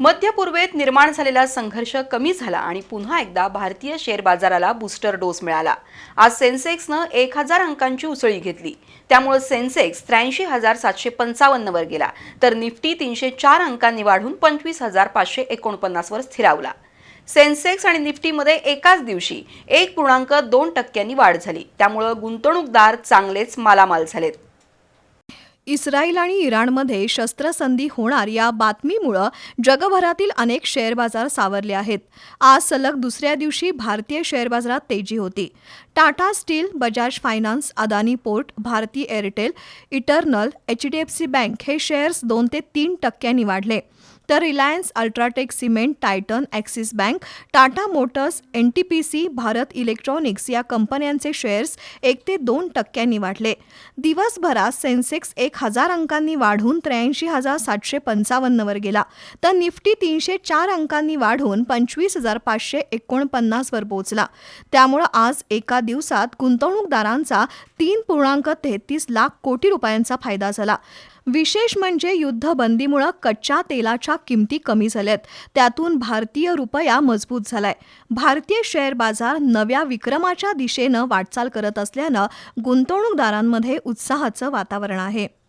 मध्य पूर्वेत निर्माण झालेला संघर्ष कमी झाला आणि पुन्हा एकदा भारतीय शेअर बाजाराला बूस्टर डोस मिळाला. आज सेन्सेक्सनं एक हजार अंकांची उसळी घेतली. त्यामुळे सेन्सेक्स त्र्याऐंशी हजार सातशे पंचावन्नवर गेला तर निफ्टी तीनशे चार अंकांनी वाढून पंचवीस हजार पाचशे एकोणपन्नासवर स्थिरावला. सेन्सेक्स आणि निफ्टीमध्ये एकाच दिवशी एक पूर्णांक दोन टक्क्यांनी वाढ झाली. त्यामुळं गुंतवणूकदार चांगलेच मालामाल झालेत. इस्रायल आणि इराणमध्ये शस्त्रसंधी होणार या बातमीमुळं जगभरातील अनेक शेअर बाजार सावरले आहेत. आज सलग दुसऱ्या दिवशी भारतीय शेअर बाजारात तेजी होती. Tata steel Bajaj finance Adani port Bharti Airtel Eternal H D F C bank हे शेअर्स दोन ते तीन टक्क्यांनी वाढले. तर Reliance UltraTech cement Titan Axis bank Tata motors N T P C Bharat electronics या कंपन्यांचे शेअर्स एक ते दोन टक्क्यांनी वाढले. दिवसभरात सेन्सेक्स एक हजार अंकांनी वाढून त्र्याऐंशी हजार सातशे पंचावन्नवर गेला. तर निफ्टी तीनशे चार अंकांनी वाढून पंचवीस हजार पाचशे एकोणपन्नासवर पोहोचला. त्यामुळं आज एका दिवसात गुंतवणूकदारांचा तीन पूर्णांक तेहतीस लाख कोटी रुपयांचा फायदा झाला. विशेष म्हणजे युद्धबंदीमुळं कच्च्या तेलाच्या किमती कमी झाल्यात. त्यातून भारतीय रुपया मजबूत झालाय. भारतीय शेअर बाजार नव्या विक्रमाच्या दिशेनं वाटचाल करत असल्यानं गुंतवणूकदारांमध्ये उत्साहाचं वातावरण आहे.